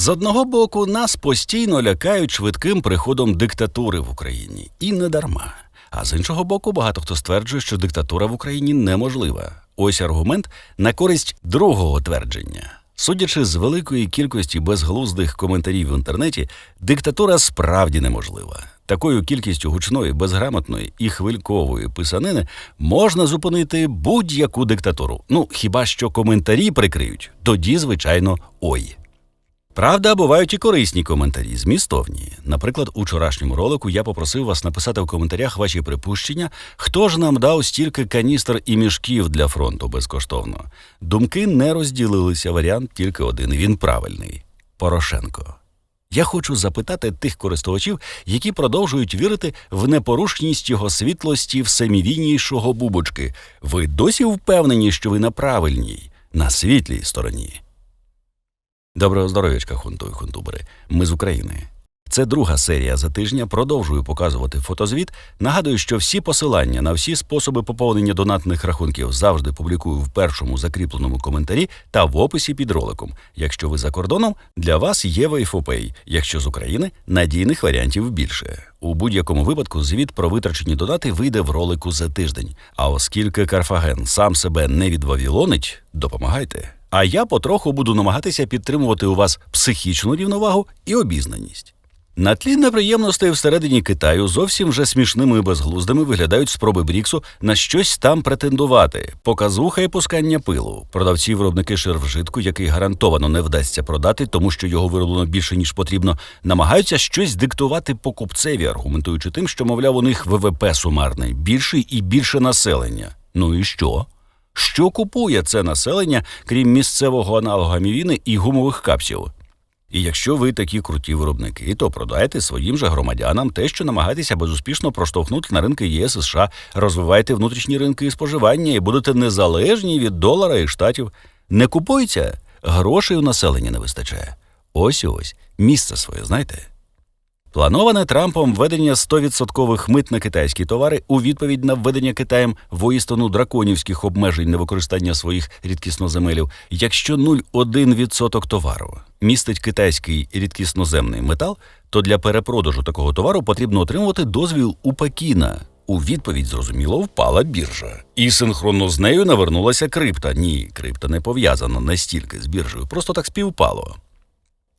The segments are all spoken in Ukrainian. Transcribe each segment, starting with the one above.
З одного боку, нас постійно лякають швидким приходом диктатури в Україні, і не дарма. А з іншого боку, багато хто стверджує, що диктатура в Україні неможлива. Ось аргумент на користь другого твердження. Судячи з великої кількості безглуздих коментарів в інтернеті, диктатура справді неможлива. Такою кількістю гучної, безграмотної і хвилькової писанини можна зупинити будь-яку диктатуру. Ну хіба що коментарі прикриють, тоді, звичайно, ой. Правда, бувають і корисні коментарі, змістовні. Наприклад, у вчорашньому ролику я попросив вас написати в коментарях ваші припущення, хто ж нам дав стільки каністр і мішків для фронту безкоштовно. Думки не розділилися. Варіант тільки один. Він правильний Порошенко. Я хочу запитати тих користувачів, які продовжують вірити в непорушність його світлості всемівійнішого бубочки. Ви досі впевнені, що ви на правильній, на світлій стороні. Доброго здоров'ячка, хунту і хунтубери. Ми з України. Це друга серія за тижня. Продовжую показувати фотозвіт. Нагадую, що всі посилання на всі способи поповнення донатних рахунків завжди публікую в першому закріпленому коментарі та в описі під роликом. Якщо ви за кордоном, для вас є Вайфопей. Якщо з України надійних варіантів більше. У будь-якому випадку звіт про витрачені донати вийде в ролику за тиждень. А оскільки Карфаген сам себе не відвавілонить, допомагайте. А я потроху буду намагатися підтримувати у вас психічну рівновагу і обізнаність. На тлі неприємностей всередині Китаю зовсім вже смішними і безглуздими виглядають спроби Бріксу на щось там претендувати, показуха і пускання пилу. Продавці виробники ширвжитку, який гарантовано не вдасться продати, тому що його вироблено більше ніж потрібно, намагаються щось диктувати покупцеві, аргументуючи тим, що мовляв у них ВВП сумарний, більший і більше населення. Ну і що? Що купує це населення, крім місцевого аналога мівіни і гумових капсів? І якщо ви такі круті виробники, то продайте своїм же громадянам те, що намагаєтеся безуспішно проштовхнути на ринки ЄС і США, розвивайте внутрішні ринки і споживання і будете незалежні від долара і штатів. Не купуйте, грошей у населення не вистачає. Ось і ось місце своє, знаєте. Плановане Трампом введення 100% мит на китайські товари у відповідь на введення Китаєм воїстину драконівських обмежень на використання своїх рідкісноземелів, якщо 0,1% товару містить китайський рідкісноземний метал, то для перепродажу такого товару потрібно отримувати дозвіл у Пекіна. У відповідь, зрозуміло, впала біржа. І синхронно з нею навернулася крипта. Ні, крипта не пов'язана настільки з біржею, просто так співпало.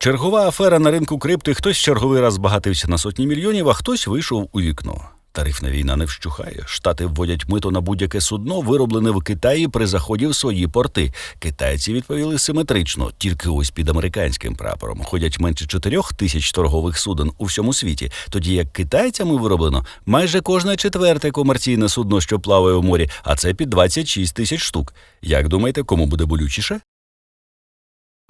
Чергова афера на ринку крипти, хтось черговий раз збагатився на сотні мільйонів, а хтось вийшов у вікно. Тарифна війна не вщухає. Штати вводять мито на будь-яке судно, вироблене в Китаї при заході в свої порти. Китайці відповіли симетрично, тільки ось під американським прапором ходять менше чотирьох тисяч торгових суден у всьому світі. Тоді як китайцями вироблено майже кожне четверте комерційне судно, що плаває у морі, а це під 26 тисяч штук. Як думаєте, кому буде болючіше?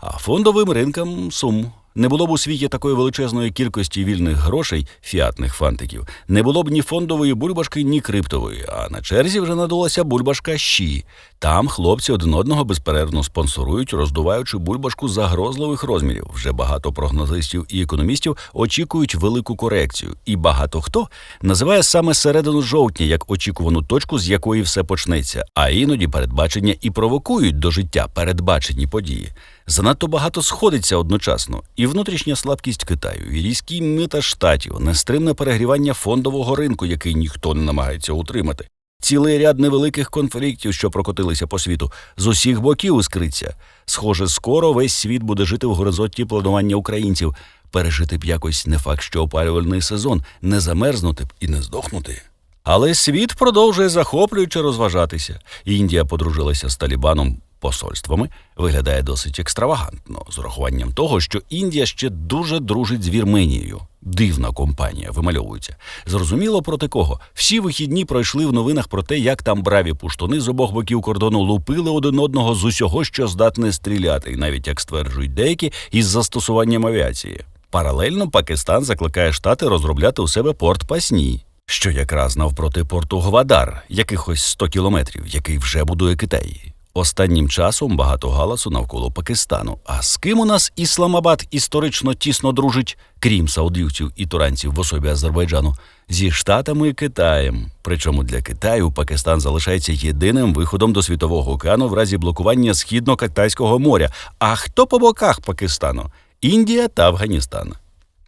А фондовим ринкам сум. Не було б у світі такої величезної кількості вільних грошей, фіатних фантиків, не було б ні фондової бульбашки, ні криптової. А на черзі вже надулася бульбашка щі. Там хлопці один одного безперервно спонсорують, роздуваючи бульбашку загрозливих розмірів. Вже багато прогнозистів і економістів очікують велику корекцію, і багато хто називає саме середину жовтня як очікувану точку, з якої все почнеться. А іноді передбачення і провокують до життя передбачені події. Занадто багато сходиться одночасно, і внутрішня слабкість Китаю, і різкі мита штатів, нестримне перегрівання фондового ринку, який ніхто не намагається утримати, цілий ряд невеликих конфліктів, що прокотилися по світу, з усіх боків іскриться. Схоже, скоро весь світ буде жити в горизонті планування українців, пережити б якось не факт, що опалювальний сезон, не замерзнути б і не здохнути. Але світ продовжує захоплююче розважатися. Індія подружилася з Талібаном посольствами виглядає досить екстравагантно, з урахуванням того, що Індія ще дуже дружить з Вірменією. Дивна компанія вимальовується. Зрозуміло проти кого. Всі вихідні пройшли в новинах про те, як там браві пуштуни з обох боків кордону лупили один одного з усього, що здатне стріляти, і навіть як стверджують деякі, із застосуванням авіації. Паралельно Пакистан закликає штати розробляти у себе порт Пасні, що якраз навпроти порту Гвадар, якихось 100 кілометрів, який вже будує Китай. Останнім часом багато галасу навколо Пакистану. А з ким у нас Ісламабад історично тісно дружить, крім саудівців і туранців в особі Азербайджану, зі Штатами і Китаєм. Причому для Китаю Пакистан залишається єдиним виходом до світового океану в разі блокування східно-китайського моря. А хто по боках Пакистану? Індія та Афганістан.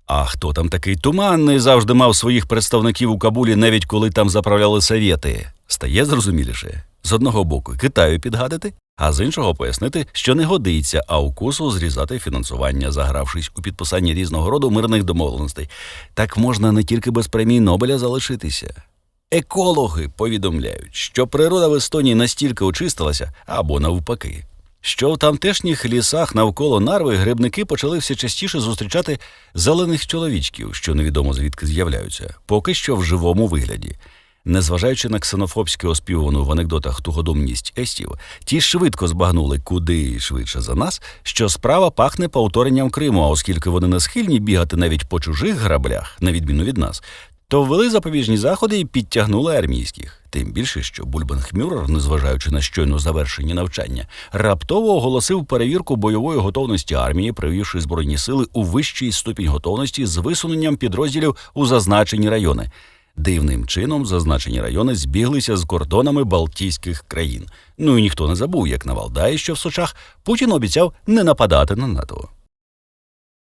А хто там такий туманний завжди мав своїх представників у Кабулі, навіть коли там заправляли совєти? Стає зрозуміліше. З одного боку Китаю підгадити, а з іншого пояснити, що не годиться, а укусу зрізати фінансування, загравшись у підписанні різного роду мирних домовленостей. Так можна не тільки без премії Нобеля залишитися. Екологи повідомляють, що природа в Естонії настільки очистилася або навпаки. Що в тамтешніх лісах навколо нарви грибники почали все частіше зустрічати зелених чоловічків, що невідомо звідки з'являються, поки що в живому вигляді. Незважаючи на ксенофобськи оспівану в анекдотах тугодумність естів, ті швидко збагнули куди швидше за нас, що справа пахне повторенням Криму, а оскільки вони не схильні бігати навіть по чужих граблях, на відміну від нас, то ввели запобіжні заходи і підтягнули армійських. Тим більше, що Бульбенхмюрер, незважаючи на щойно завершені навчання, раптово оголосив перевірку бойової готовності армії, привівши збройні сили у вищий ступінь готовності з висуненням підрозділів у зазначені райони. Дивним чином зазначені райони збіглися з кордонами Балтійських країн. Ну і ніхто не забув, як на Валдаї, що в Сочах Путін обіцяв не нападати на НАТО.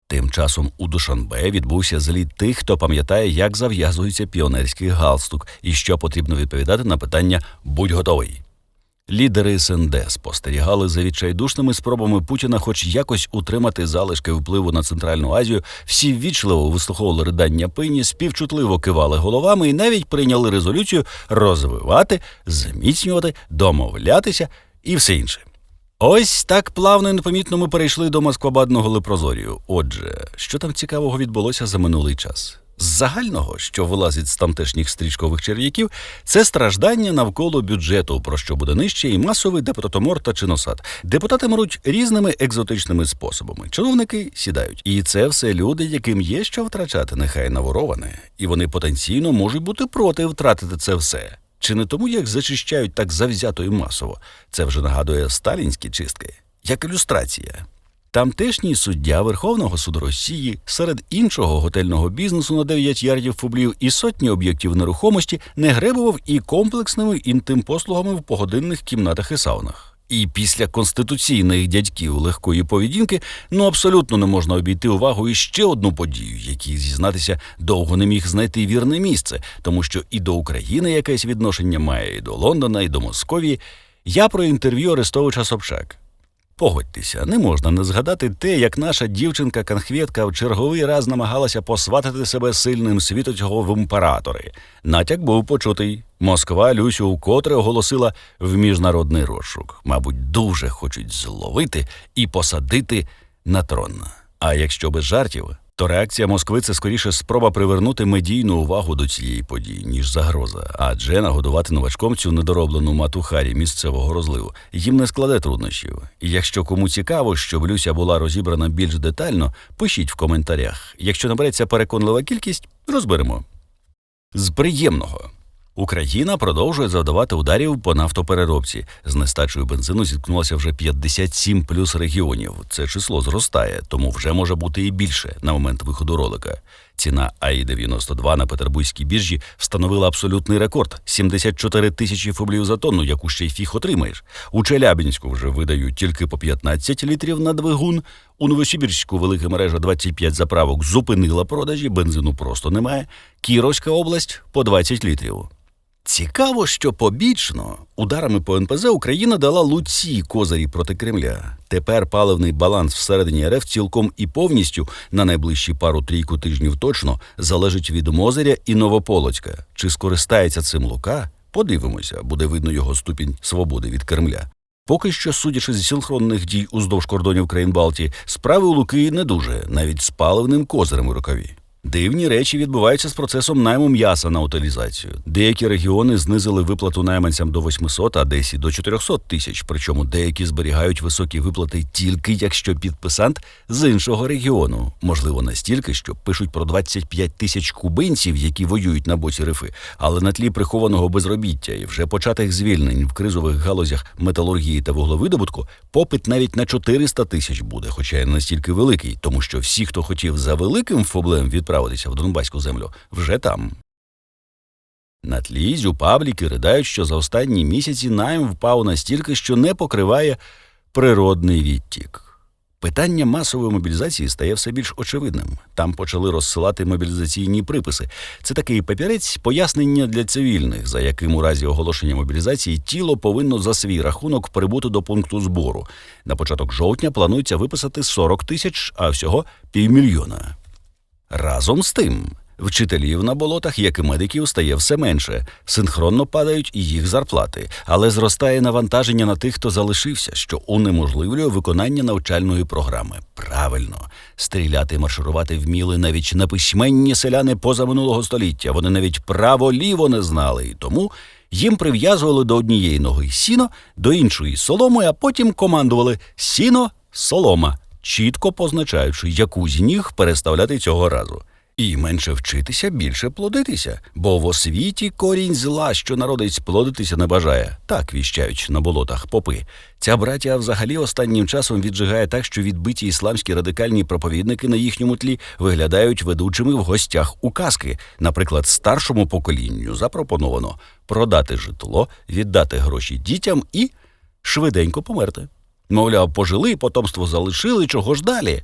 Тим часом у Душанбе відбувся зліт тих, хто пам'ятає, як зав'язується піонерський галстук і що потрібно відповідати на питання Будь готовий. Лідери СНД спостерігали за відчайдушними спробами Путіна, хоч якось утримати залишки впливу на Центральну Азію. Всі ввічливо вислуховували ридання пині, співчутливо кивали головами і навіть прийняли резолюцію розвивати, зміцнювати, домовлятися і все інше. Ось так плавно і непомітно ми перейшли до Москвабадного лепрозорію. Отже, що там цікавого відбулося за минулий час? З загального, що вилазить з тамтешніх стрічкових черв'яків, це страждання навколо бюджету, про що буде нижче, і масовий депутатомор та чиносад. Депутати мруть різними екзотичними способами. Чиновники сідають, і це все люди, яким є що втрачати, нехай навороване, і вони потенційно можуть бути проти втратити це все. Чи не тому, як зачищають так завзято і масово? Це вже нагадує сталінські чистки, як ілюстрація. Тамтешній суддя Верховного суду Росії серед іншого готельного бізнесу на 9 ярдів фублів і сотні об'єктів нерухомості не гребував і комплексними інтим-послугами в погодинних кімнатах і саунах. І після конституційних дядьків легкої поведінки ну абсолютно не можна обійти увагою ще одну подію, якій зізнатися довго не міг знайти вірне місце, тому що і до України якесь відношення має, і до Лондона, і до Московії. Я про інтерв'ю Арестовича Собчак. Погодьтеся, не можна не згадати те, як наша дівчинка-конхвєтка в черговий раз намагалася посватити себе сильним світочого в імператори. Натяк був почутий. Москва Люсю вкотре оголосила в міжнародний розшук. Мабуть, дуже хочуть зловити і посадити на трон. А якщо без жартів, то реакція Москви це скоріше спроба привернути медійну увагу до цієї події, ніж загроза. Адже нагодувати новачком цю недороблену матухарі місцевого розливу їм не складе труднощів. І якщо кому цікаво, щоб Люся була розібрана більш детально, пишіть в коментарях. Якщо набереться переконлива кількість, розберемо. З приємного. Україна продовжує завдавати ударів по нафтопереробці. З нестачею бензину зіткнулося вже 57 плюс регіонів. Це число зростає, тому вже може бути і більше на момент виходу ролика. Ціна АІ-92 на петербурзькій біржі встановила абсолютний рекорд 74 тисячі фублів за тонну, яку ще й фіг отримаєш. У Челябінську вже видають тільки по 15 літрів на двигун. У Новосибірську велика мережа 25 заправок зупинила продажі, бензину просто немає. Кіровська область по 20 літрів. Цікаво, що побічно ударами по НПЗ Україна дала луці козирі проти Кремля. Тепер паливний баланс всередині РФ цілком і повністю на найближчі пару трійку тижнів точно залежить від Мозиря і Новополоцька. Чи скористається цим Лука? Подивимося, буде видно його ступінь свободи від Кремля. Поки що, судячи з синхронних дій уздовж кордонів країн Балтії, справи у Луки не дуже, навіть з паливним козирем у рукаві. Дивні речі відбуваються з процесом найму м'яса на утилізацію. Деякі регіони знизили виплату найманцям до 800, а десь до 400 тисяч. Причому деякі зберігають високі виплати тільки якщо підписант з іншого регіону. Можливо, настільки, що пишуть про 25 тисяч кубинців, які воюють на боці рифи, але на тлі прихованого безробіття і вже початих звільнень в кризових галузях металургії та вуглевидобутку, попит навіть на 400 тисяч буде, хоча й настільки великий, тому що всі, хто хотів за великим фоблем відправитися в Донбаську землю, вже там. На тлі зю пабліки ридають, що за останні місяці найм впав настільки, що не покриває природний відтік. Питання масової мобілізації стає все більш очевидним. Там почали розсилати мобілізаційні приписи. Це такий папірець пояснення для цивільних, за яким у разі оголошення мобілізації тіло повинно за свій рахунок прибути до пункту збору. На початок жовтня планується виписати 40 тисяч, а всього півмільйона. Разом з тим, вчителів на болотах, як і медиків, стає все менше. Синхронно падають і їх зарплати, але зростає навантаження на тих, хто залишився, що унеможливлює виконання навчальної програми. Правильно, стріляти і марширувати вміли навіть неписьменні селяни позаминулого століття. Вони навіть право-ліво не знали, і тому їм прив'язували до однієї ноги сіно, до іншої соломи, а потім командували сіно, солома, чітко позначаючи, яку з ніг переставляти цього разу. І менше вчитися, більше плодитися, бо в освіті корінь зла, що народець плодитися не бажає. Так віщають на болотах попи. Ця браття взагалі останнім часом віджигає так, що відбиті ісламські радикальні проповідники на їхньому тлі виглядають ведучими в гостях у казки. Наприклад, старшому поколінню запропоновано продати житло, віддати гроші дітям і швиденько померти. Мовляв, пожили, потомство залишили, чого ж далі.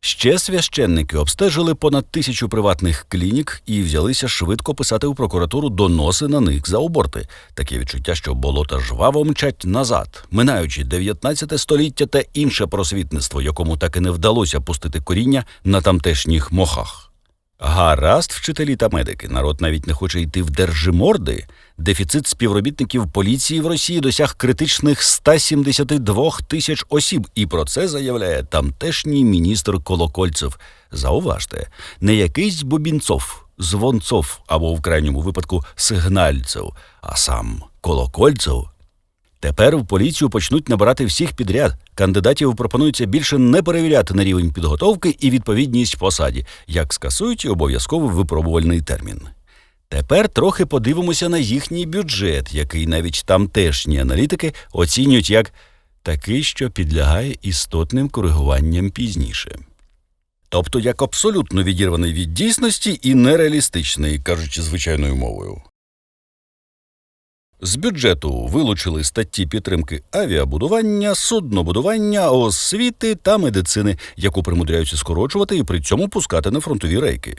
Ще священники обстежили понад тисячу приватних клінік і взялися швидко писати у прокуратуру доноси на них за аборти. Таке відчуття, що болота жваво мчать назад, минаючи 19 століття та інше просвітництво, якому так і не вдалося пустити коріння на тамтешніх мохах. Гаразд, вчителі та медики. Народ навіть не хоче йти в держиморди. Дефіцит співробітників поліції в Росії досяг критичних 172 тисяч осіб, і про це заявляє тамтешній міністр Колокольцев. Зауважте, не якийсь Бубінцов, Звонцов або в крайньому випадку Сигнальцев, а сам Колокольцев. Тепер в поліцію почнуть набирати всіх підряд. Кандидатів пропонується більше не перевіряти на рівень підготовки і відповідність посаді, як скасують обов'язково випробувальний термін. Тепер трохи подивимося на їхній бюджет, який навіть тамтешні аналітики оцінюють як такий, що підлягає істотним коригуванням пізніше. Тобто як абсолютно відірваний від дійсності і нереалістичний, кажучи звичайною мовою. З бюджету вилучили статті підтримки авіабудування, суднобудування, освіти та медицини, яку примудряються скорочувати і при цьому пускати на фронтові рейки.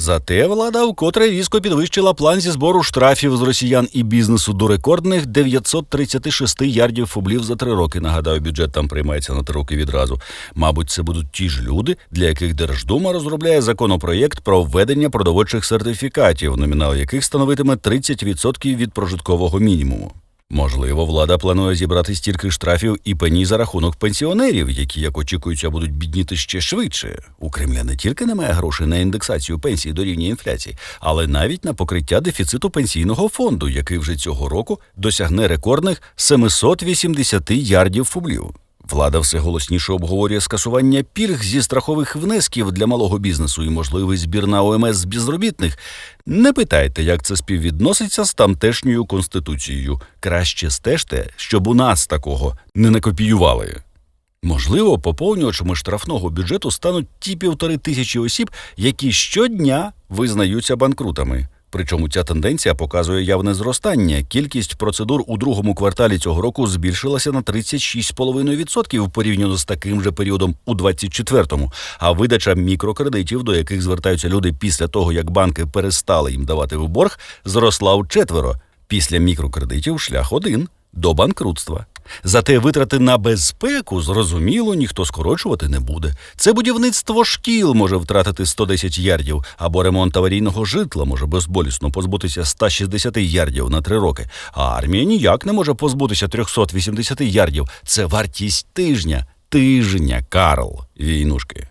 Зате влада вкотре різко підвищила план зі збору штрафів з росіян і бізнесу до рекордних 936 ярдів фублів за три роки. Нагадаю, бюджет там приймається на три роки відразу. Мабуть, це будуть ті ж люди, для яких Держдума розробляє законопроєкт про введення продовольчих сертифікатів, номінал яких становитиме 30% від прожиткового мінімуму. Можливо, влада планує зібрати стільки штрафів і пені за рахунок пенсіонерів, які, як очікується, будуть бідніти ще швидше. У Кремля не тільки немає грошей на індексацію пенсії до рівня інфляції, але навіть на покриття дефіциту пенсійного фонду, який вже цього року досягне рекордних 780 ярдів фублів. Влада все голосніше обговорює скасування пільг зі страхових внесків для малого бізнесу і можливий збір на ОМС з безробітних. Не питайте, як це співвідноситься з тамтешньою конституцією. Краще стежте, щоб у нас такого не накопіювали. Можливо, поповнювачами штрафного бюджету стануть ті півтори тисячі осіб, які щодня визнаються банкрутами. Причому ця тенденція показує явне зростання. Кількість процедур у другому кварталі цього року збільшилася на 36,5% порівняно з таким же періодом у 24-му. А видача мікрокредитів, до яких звертаються люди після того, як банки перестали їм давати в борг, зросла у четверо. Після мікрокредитів шлях один до банкрутства. Зате витрати на безпеку, зрозуміло, ніхто скорочувати не буде. Це будівництво шкіл може втратити 110 ярдів, або ремонт аварійного житла може безболісно позбутися 160 ярдів на три роки. А армія ніяк не може позбутися 380 ярдів. Це вартість тижня. Тижня, Карл, війнушки.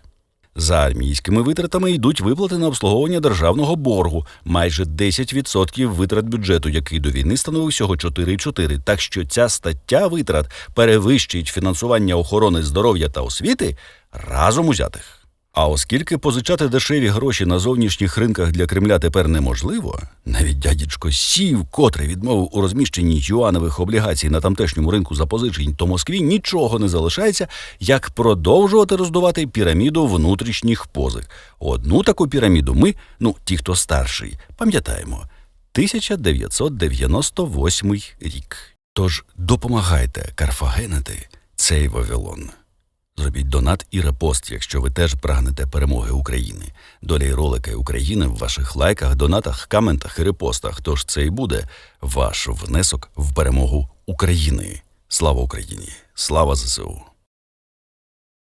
За армійськими витратами йдуть виплати на обслуговування державного боргу, майже 10% витрат бюджету, який до війни становив всього 4,4. Так що ця стаття витрат перевищить фінансування охорони здоров'я та освіти разом узятих. А оскільки позичати дешеві гроші на зовнішніх ринках для Кремля тепер неможливо, навіть дядечко Сів, котрий відмовив у розміщенні юанових облігацій на тамтешньому ринку запозичень, то Москві нічого не залишається, як продовжувати роздувати піраміду внутрішніх позик. Одну таку піраміду ми, ну ті, хто старший, пам'ятаємо. 1998 рік. Тож допомагайте карфагенити цей Вавилон. Зробіть донат і репост, якщо ви теж прагнете перемоги України. Доля і ролики України в ваших лайках, донатах, коментах і репостах. Тож це і буде ваш внесок в перемогу України. Слава Україні! Слава ЗСУ!